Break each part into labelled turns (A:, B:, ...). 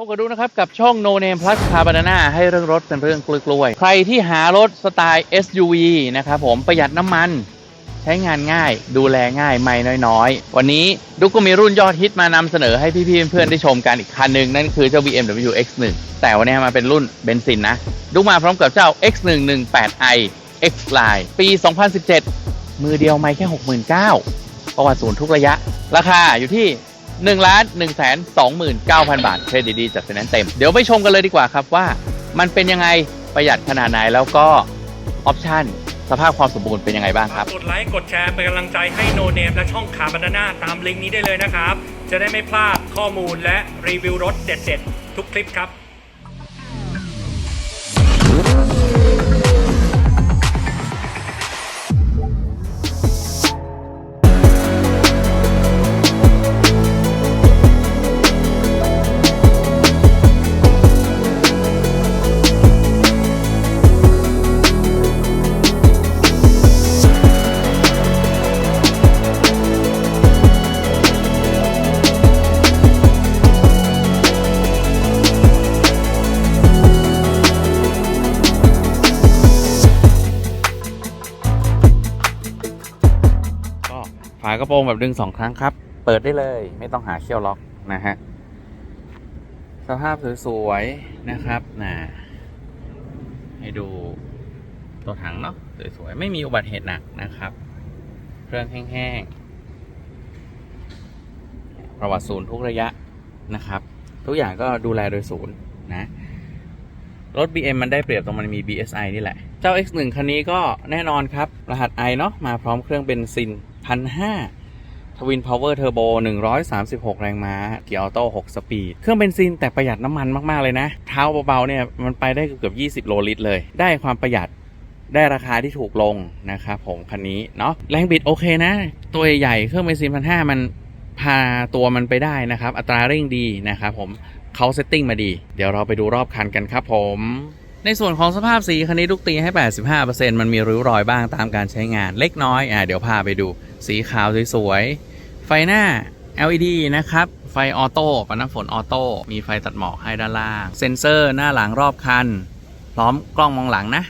A: พบกันดูนะครับ กับช่อง No Name Plus Car Banana ให้เรื่องรถเป็นเรื่องกล้วยๆ ใครที่หารถสไตล์ SUV นะครับผมประหยัดน้ำมันใช้งานง่ายดูแลง่ายไม่น้อยๆ วันนี้ดุกก็มีรุ่นยอดฮิตมานำเสนอให้พี่ๆเพื่อนๆได้ชมกันอีกคันหนึ่งนั่นคือเจ้า BMW X1 แต่วันนี้มาเป็นรุ่นเบนซินนะ ดุกมาพร้อมกับเจ้า X118i X Line ปี 2017 มือเดียวไม่แค่ 69,000ประวัติศูนย์ทุกระยะ ราคาอยู่ที่ 1ล้าน1แสน29,000 บาทเครดิตดีจัดไฟแนนซ์เต็ม เดี๋ยวไปชมกันเลยดีกว่าครับว่า มันเป็นยังไงประหยัดขนาดไหนแล้วก็ออปชั่นสภาพความสมบูรณ์เป็นยังไงบ้างครับ
B: กดไลค์ กดแชร์ เป็นกำลังใจให้โนเนมและช่องขาบันาน่าตามลิงก์นี้ได้เลยนะครับ จะได้ไม่พลาดข้อมูลและรีวิวรถเด็ดๆ ทุกคลิปครับา
A: กระโปรงแบบดึงสองครั้งครับ เปิดได้เลย ไม่ต้องหาเขี้ยวล็อกนะฮะ สภาพสวยๆนะครับนะให้ดูตัวถังเนาะสวยๆไม่มีอุบัติเหตุหนักนะครับ เครื่องแห้งๆ ประวัติศูนย์ทุกระยะนะครับ ทุกอย่างก็ดูแลโดยศูนย์นะ รถ BM มันได้เปรียบตรงมันมี BSI นี่แหละ เจ้า X1 คันนี้ก็แน่นอนครับ รหัส I เนาะมาพร้อมเครื่องเบนซิน 1,500ทวินพาวเวอร์เทอร์โบ136 แรงม้า เกียร์ออโต้6สปีด เครื่องเบนซินแต่ประหยัดน้ำมันมาก ๆ เลยนะ เท้าเบา ๆ เนี่ย มันไปได้เกือบ 20 โลลิตรเลย ได้ความประหยัดได้ราคาที่ถูกลงนะครับผมคันนี้เนาะแรงบิดโอเคนะ ตัวใหญ่เครื่องเบนซิน1,500มันพาตัวมันไปได้นะครับ อัตราเร่งดีนะครับผมเขาเซตติ้งมาดี เดี๋ยวเราไปดูรอบคันกันครับผม ในส่วนของสภาพสีคันนี้ลูกตีให้ 85%มันมีริ้วรอยบ้างตามการใช้งานเล็กน้อยอะเดี๋ยวพาไปดูสีขาวสวยๆ ไฟหน้า LED นะครับ ไฟออโต้ปันน้ำฝนออโต้มีไฟตัดหมอกให้ด้านล่าง เซ็นเซอร์หน้าหลังรอบคัน พร้อมกล้องมองหลังนะ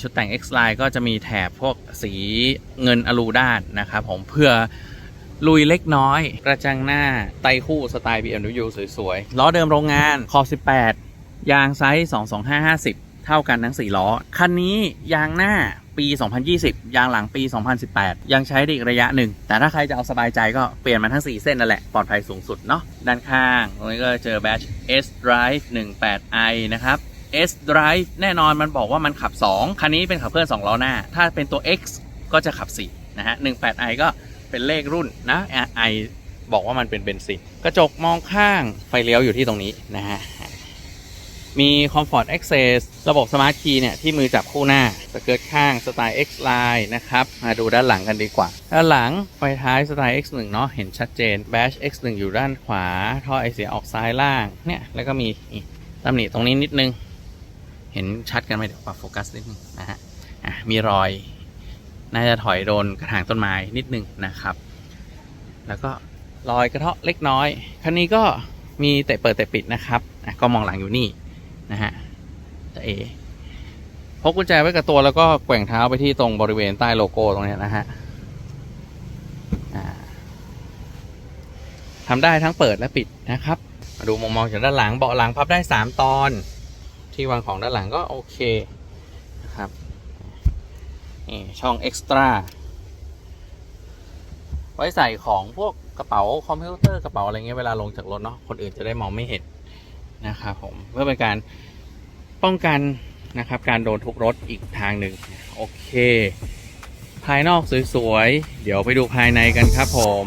A: ชุดแต่ง X Line ก็จะมีแถบพวกสีเงินอลูด้านนะครับผมเพื่อลุยเล็กน้อย กระจังหน้าไตคู่สไตล์ BMW สวยๆ ล้อเดิมโรงงานขอบ18 ยางไซส์22550 เท่ากันทั้ง 4 ล้อ คันนี้ยางหน้าปี 2020 ยางหลังปี 2018 ยังใช้ได้อีกระยะหนึ่ง แต่ถ้าใครจะเอาสบายใจก็เปลี่ยนมาทั้ง 4 เส้นนั่นแหละ ปลอดภัยสูงสุดเนาะ ด้านข้างตรงนี้ก็เจอแบต S Drive 18i นะครับ S Drive แน่นอนมันบอกว่ามันขับ 2 คันนี้เป็นขับเคลื่อน2ล้อหน้า ถ้าเป็นตัว X ก็จะขับ 4 นะฮะ 18i ก็เป็นเลขรุ่นนะ i บอกว่ามันเป็นเบนซิน กระจกมองข้างไฟเลี้ยวอยู่ที่ตรงนี้นะฮะ มี Comfort Access ระบบ Smart Key เนี่ย ที่มือจับคู่หน้า สเกิร์ตข้างสไตล์ X Line นะครับ มาดูด้านหลังกันดีกว่า ด้านหลังไฟท้ายสไตล์ X1 เนาะเห็นชัดเจน Bash X1 อยู่ด้านขวา ท่อไอเสียออกซ้ายล่าง เนี่ย แล้วก็มีตำหนิตรงนี้นิดนึง เห็นชัดกันไหมเดี๋ยวปรับโฟกัสนิดนึงนะฮะอะมีรอย น่าจะถอยโดนกระถางต้นไม้นิดนึงนะครับ แล้วก็รอยกระเทาะเล็กน้อย คันนี้ก็มีเตะเปิดเตะปิดนะครับก็มองหลังอยู่นี่ นะฮะจะเอพกกุญแจไว้กับตัวแล้วก็แกว่งเท้าไปที่ตรงบริเวณใต้โลโก้ตรงนี้นะฮะทำได้ทั้งเปิดและปิดนะครับ มาดูมุมมองจากด้านหลังเบาะหลังพับได้ 3 ตอน ที่วางของด้านหลังก็โอเคนะครับนี่ช่องเอ็กซ์ตร้าไว้ใส่ของพวกกระเป๋าคอมพิวเตอร์กระเป๋าอะไรเงี้ยเวลาลงจากรถเนาะคนอื่นจะได้มองไม่เห็น นะครับผมเพื่อเป็นการป้องกันนะครับ การโดนทุกรถอีกทางหนึ่งโอเค ภายนอกสวยๆ เดี๋ยวไปดูภายในกันครับผม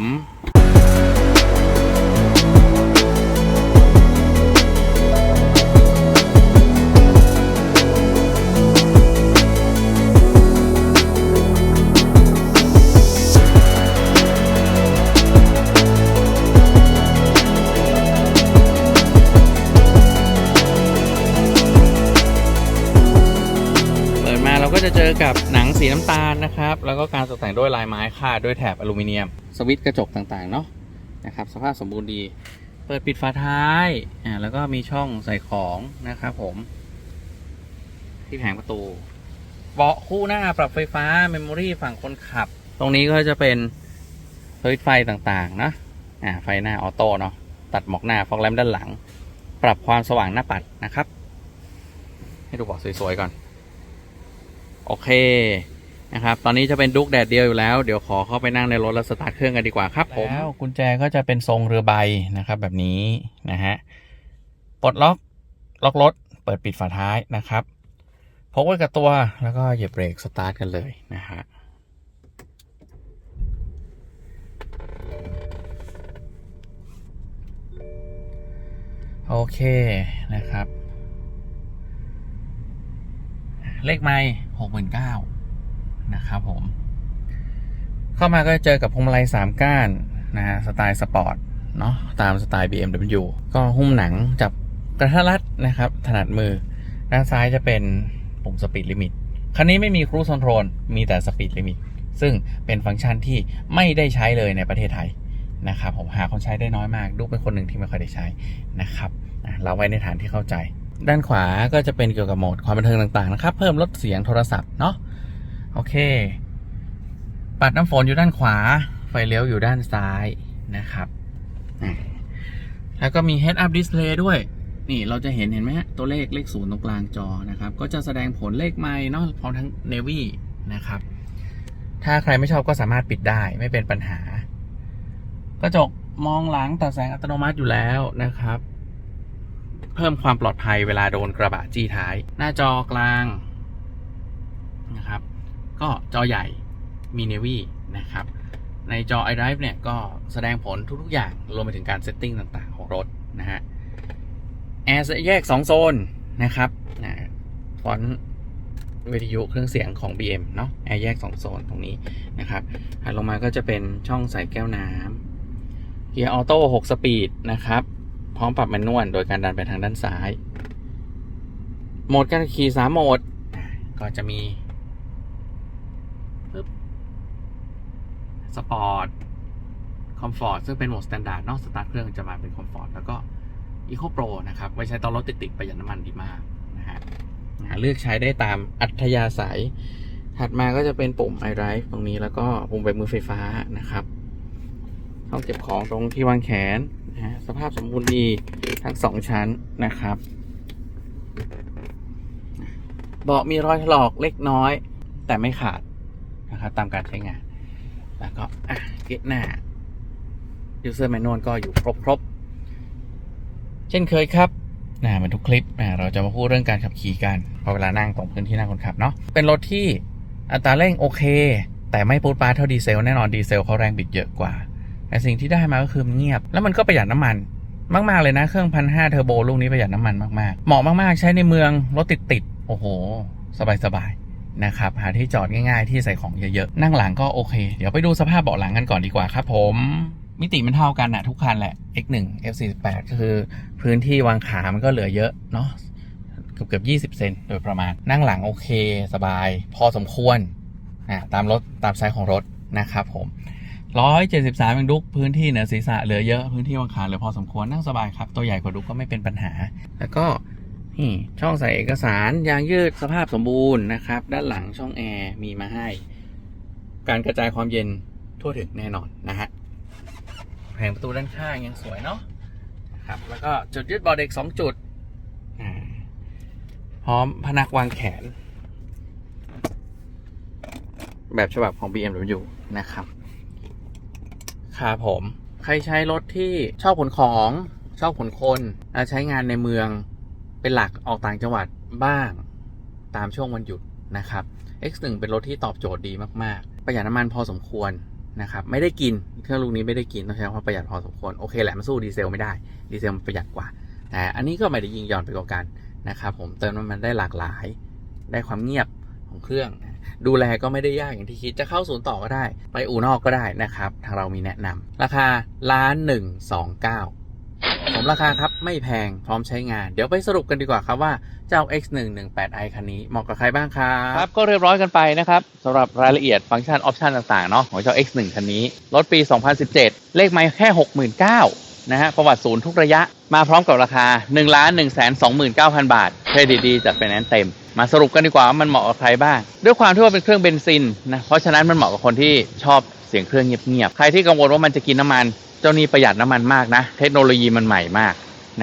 A: กับหนังสีน้ำตาลนะครับ แล้วก็การตกแต่งด้วยลายไม้คาดด้วยแถบอลูมิเนียม สวิตช์กระจกต่างๆเนาะนะครับ สภาพสมบูรณ์ดี เปิดปิดฝาท้ายอ่าแล้วก็มีช่องใส่ของนะครับผม ที่แผงประตู เบาะคู่หน้าปรับไฟฟ้าเมมโมรี่ฝั่งคนขับ ตรงนี้ก็จะเป็นสวิตช์ไฟต่างๆนะอ่าไฟหน้าออโต้เนาะตัดหมอกหน้าฟอกแลมด้านหลัง ปรับความสว่างหน้าปัดนะครับ ให้ดูเบาะสวยๆก่อน โอเคนะครับ ตอนนี้จะเป็นดุกแดดเดียวอยู่แล้ว เดี๋ยวขอเข้าไปนั่งในรถแล้วสตาร์ทเครื่องกันดีกว่าครับผมแล้วกุญแจก็จะเป็นทรงเรือใบนะครับ แบบนี้นะฮะ ปลดล็อก ล็อกรถ เปิดปิดฝาท้ายนะครับ พกไว้กับตัว แล้วก็เหยียบเบรกสตาร์ทกันเลยนะฮะโอเคนะครับ เลขไม่หกหมื่นเก้านะครับผม เข้ามาก็เจอกับพวงมาลัยสามก้านนะฮะสไตล์สปอร์ตเนาะตามสไตล์ BMW ก็หุ้มหนังจับกระทัดรัดนะครับ ถนัดมือ ด้านซ้ายจะเป็นปุ่มสปีดลิมิตคันนี้ไม่มีครู i คอนโทรลมีแต่สปีดลิมิตซึ่งเป็นฟังก์ชันที่ไม่ได้ใช้เลยในประเทศไทยนะครับผมหาคนใช้ได้น้อยมาก ดูเป็นคนหนึ่งที่ไม่ค่อยได้ใช้นะครับเราไว้ในฐานที่เข้าใจ ด้านขวาก็จะเป็นเกี่ยวกับโหมดความบันเทิงต่างๆนะครับ เพิ่มลดเสียงโทรศัพท์เนาะโอเค ปัดน้ำฝนอยู่ด้านขวา ไฟเลี้ยวอยู่ด้านซ้ายนะครับ แล้วก็มี head up display ด้วย นี่เราจะเห็นเห็นไหมฮะตัวเลขเลขศูนย์ตรงกลางจอนะครับ ก็จะแสดงผลเลขไม้เนาะพร้อมทั้ง navy นะครับ ถ้าใครไม่ชอบก็สามารถปิดได้ไม่เป็นปัญหา กระจกมองหลังตัดแสงอัตโนมัติอยู่แล้วนะครับ เพิ่มความปลอดภัยเวลาโดนกระบะจี้ท้าย หน้าจอกลางนะครับ ก็จอใหญ่มี navy นะครับในจอ iDrive เนี่ยก็แสดงผลทุกๆอย่างรวมไปถึงการเซตติ้งต่างๆ ของรถนะฮะแอร์แยก 2 โซนนะครับนะฟอนต์วิทยุเครื่องเสียงของ BM เนาะแอร์แยก 2 โซนตรงนี้นะครับถัดลงมาก็จะเป็นช่องใส่แก้วน้ำเกียร์ออโต้6สปีดนะครับ พร้อมปรับแมนนวลโดยการดันไปทางด้านซ้าย โหมดการขี่3โหมด ก็จะมีสปอร์ต คอมฟอร์ต ซึ่งเป็นโหมดสแตนดาร์ดนอกสตาร์ทเครื่องจะมาเป็นคอมฟอร์ต แล้วก็ Eco Pro นะครับ ไว้ใช้ตอนรถติดๆประหยัดน้ำมันดีมากนะฮะเลือกใช้ได้ตามอัธยาศัย ถัดมาก็จะเป็นปุ่ม iDrive ตรงนี้แล้วก็ปุ่มใบมือไฟฟ้านะครับช่องเก็บของตรงที่วางแขน นะฮะสภาพสมบูรณ์ดีทั้งสองชั้นนะครับ เบาะมีรอยถลอกเล็กน้อย แต่ไม่ขาดนะครับตามการใช้งาน แล้วก็อะเกะหน้า user manual ก็อยู่ครบครบๆเช่นเคยครับนะเหมือนทุกคลิปนะเราจะมาพูดเรื่องการขับขี่กันพอเวลานั่งตรงพื้นที่นั่งคนขับเนาะเป็นรถที่อัตราเร่งโอเค แต่ไม่ปูดปาเท่าดีเซลแน่นอนดีเซลเขาแรงบิดเยอะกว่า แต่สิ่งที่ได้มาก็คือมันเงียบ แล้วมันก็ประหยัดน้ำมันมาก ๆ เลยนะ เครื่องพันห้าเทอร์โบลูกนี้ประหยัดน้ำมันมาก ๆ เหมาะมาก ๆ ใช้ในเมือง รถติดๆโอ้โห สบาย ๆ นะครับ หาที่จอดง่าย ๆ ที่ใส่ของเยอะ ๆ นั่งหลังก็โอเค เดี๋ยวไปดูสภาพเบาะหลังกันก่อนดีกว่าครับผม มิติมันเท่ากันอะทุกคันแหละ X1 F48 ก็คือพื้นที่วางขา มันก็เหลือเยอะเนาะเกือบเกือบยี่สิบเซนโดยประมาณ นั่งหลังโอเค สบาย พอสมควรอ่าตามรถตามไซส์ของรถนะครับผม ร้อยเจ็ดสิบสามยังดุกพื้นที่เหนือศีรษะเหลือเยอะพื้นที่วางขาเหลือพอสมควรนั่งสบายครับ ตัวใหญ่กว่าดุกก็ไม่เป็นปัญหา แล้วก็นี่ช่องใส่เอกสารยางยืดสภาพสมบูรณ์นะครับ ด้านหลังช่องแอร์มีมาให้ การกระจายความเย็นทั่วถึงแน่นอนนะฮะแผงประตูด้านข้างยังสวยเนาะครับ แล้วก็จุดยึดบาะเด็กสองจุดพร้อมพนักวางแขน แบบฉบับของ BMW นะครับ ครับผม ใครใช้รถที่ชอบขนของชอบขนคนใช้งานในเมืองเป็นหลักออกต่างจังหวัดบ้างตามช่วงวันหยุดนะครับ X1 เป็นรถที่ตอบโจทย์ดีมากๆ ประหยัดน้ำมันพอสมควรนะครับไม่ได้กินเครื่องลูกนี้ไม่ได้กินต้องใช้คำว่าประหยัดพอสมควรโอเคแหละมันสู้ดีเซลไม่ได้ดีเซลมันประหยัดกว่า แต่อันนี้ก็ไม่ได้ยิงหย่อนไปกว่ากันนะครับผมเติมน้ำมันได้หลากหลาย ได้ความเงียบของเครื่อง ดูแลก็ไม่ได้ยากอย่างที่คิดจะเข้าศูนย์ต่อก็ได้ ไปอู่นอกก็ได้นะครับ ทางเรามีแนะนำราคาล้านหนึ่งสองเก้าผมราคาครับไม่แพงพร้อมใช้งาน เดี๋ยวไปสรุปกันดีกว่าครับว่าเจ้า X118i คันนี้เหมาะกับใครบ้างครับ ครับ ก็เรียบร้อยกันไปนะครับสำหรับรายละเอียดฟังก์ชันออปชันต่างๆเนาะของเจ้า X1 คันนี้ รถปี 2017 เลขไมล์แค่ 69,000นะฮะประวัติศูนย์ทุกระยะมาพร้อมกับราคา1นึ่งล้านหนึ่งแสนสองหมื่นเก้าพันบาท เครดิตดีจัดไฟแนนซ์เต็ม มาสรุปกันดีกว่าว่ามันเหมาะกับใครบ้าง ด้วยความที่ว่าเป็นเครื่องเบนซินนะเพราะฉะนั้นมันเหมาะกับคนที่ชอบเสียงเครื่องเงียบๆใครที่กังวลว่ามันจะกินน้ำมัน เจ้านี้ประหยัดน้ำมันมากนะ เทคโนโลยีมันใหม่มาก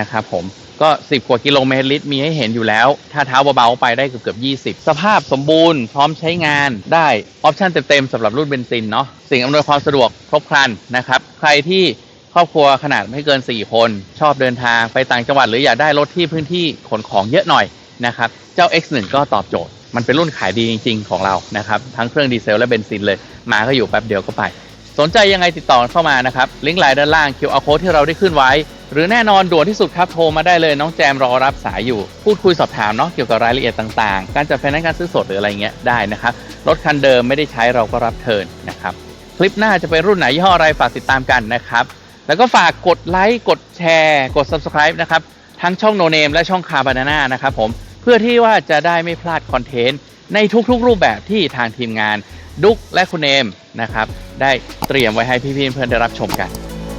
A: นะครับผมก็ 10 กว่ากิโลเมตรลิตรมีให้เห็นอยู่แล้ว ถ้าเท้าเบาๆไปได้เกือบๆ20 สภาพสมบูรณ์พร้อมใช้งานได้ออปชั่นเต็มๆสำหรับรุ่นเบนซินเนาะสิ่งอำนวยความสะดวกครบครันนะครับ ใครที่ครอบครัวขนาดไม่เกิน 4 คน ชอบเดินทางไปต่างจังหวัดหรืออยากได้รถที่พื้นที่ขนของเยอะหน่อย นะครับ เจ้า X1 ก็ตอบโจทย์ มันเป็นรุ่นขายดีจริง ๆ ของเรานะครับ ทั้งเครื่องดีเซลและเบนซินเลย มาก็อยู่แป๊บเดียวก็ไป สนใจยังไงติดต่อเข้ามานะครับ ลิงก์ไลน์ด้านล่าง QR code ที่เราได้ขึ้นไว้ หรือแน่นอนด่วนที่สุดครับโทรมาได้เลยน้องแจมรอรับสายอยู่ พูดคุยสอบถามเนาะเกี่ยวกับรายละเอียดต่างๆ การจัดไฟแนนซ์การซื้อสดหรืออะไรเงี้ยได้นะครับรถคันเดิมไม่ได้ใช้เราก็รับเทินนะครับคลิปหน้าจะเป็นรุ่นไหนยี่ห้ออะไรฝากติดตามกันนะครับแล้วก็ฝากกดไลค์กดแชร์ กด subscribe นะครับทั้งช่อง No Name และช่องคาบานาน่านะครับผม เพื่อที่ว่าจะได้ไม่พลาดคอนเทนต์ในทุกๆ รูปแบบที่ทางทีมงานดุ๊กและคุณเอมนะครับ ได้เตรียมไว้ให้พี่ๆเพื่อนๆได้รับชมกัน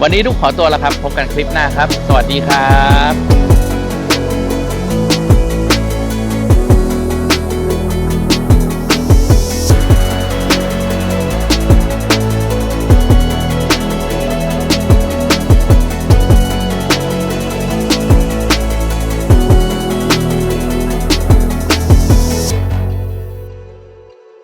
A: วันนี้ดุ๊กขอตัวแล้วครับ พบกันคลิปหน้าครับ สวัสดีครับ